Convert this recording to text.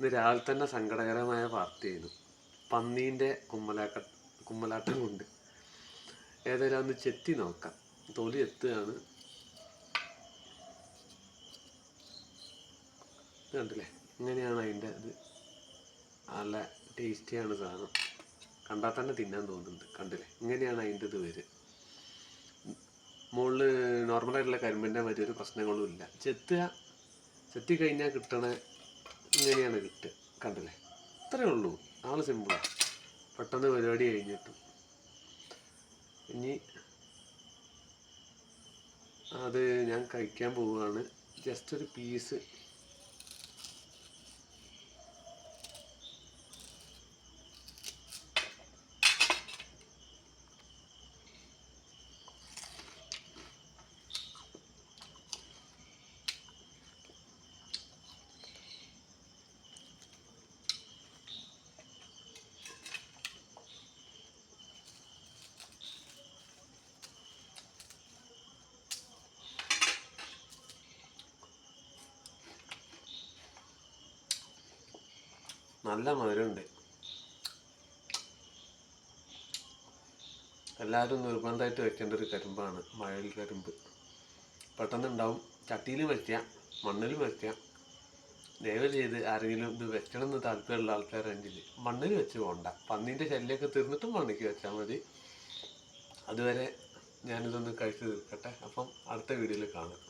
ഇന്ന് രാവിലെ തന്നെ സങ്കടകരമായ വാർത്തയായിരുന്നു പന്നീന്റെ കുമ്മലാക്ക കുമ്മലാട്ടം കൊണ്ട് ഏതായാലും ഒന്ന് ചെത്തി നോക്കാം. തൊലി എത്തുകയാണ്. കണ്ടില്ലേ? ഇങ്ങനെയാണ് അതിന്റെ ഇത്. നല്ല ടേസ്റ്റിയാണ് സാധനം. കണ്ടാൽ തന്നെ തിന്നാൻ തോന്നുന്നുണ്ട്. കണ്ടില്ലേ? ഇങ്ങനെയാണ് അതിന്റെ ഇത് വരിക. മുകളിൽ നോർമലായിട്ടുള്ള കരിമ്പിന്റെ മറ്റൊരു പ്രശ്നങ്ങളും ഇല്ല. ചെത്തുക ചെത്തി കഴിഞ്ഞാൽ കിട്ടണ ഇങ്ങനെയാണ് കിട്ടുക. കണ്ടില്ലേ? ഇത്രയേ ഉള്ളൂ. ആൾ സിമ്പിളാണ് പെട്ടെന്ന് പരിപാടി കഴിഞ്ഞിട്ടു. ഇനി അത് ഞാൻ കഴിക്കാൻ പോവുകയാണ്. ജസ്റ്റ് ഒരു പീസ് നല്ല മധുരമുണ്ട്. എല്ലാവരും നിർബന്ധമായിട്ട് വെക്കേണ്ട ഒരു കരിമ്പാണ് മഴയിൽ കരിമ്പ്. പെട്ടെന്ന് ഉണ്ടാവും ചട്ടിയിലും വയ്ക്കുക മണ്ണിലും വയ്ക്കുക ദയവ് ചെയ്ത് ആരെങ്കിലും ഇത് വെക്കണം എന്ന് താല്പര്യമുള്ള ആൾക്കാരാണെങ്കിൽ മണ്ണിൽ വെച്ച് പോകണ്ട. പന്നീന്റെ ശല്യമൊക്കെ തീർന്നിട്ടും മണ്ണിക്ക് വെച്ചാൽ മതി. അതുവരെ ഞാനിതൊന്ന് കഴിച്ച് തീർക്കട്ടെ. അപ്പം അടുത്ത വീഡിയോയിൽ കാണാം.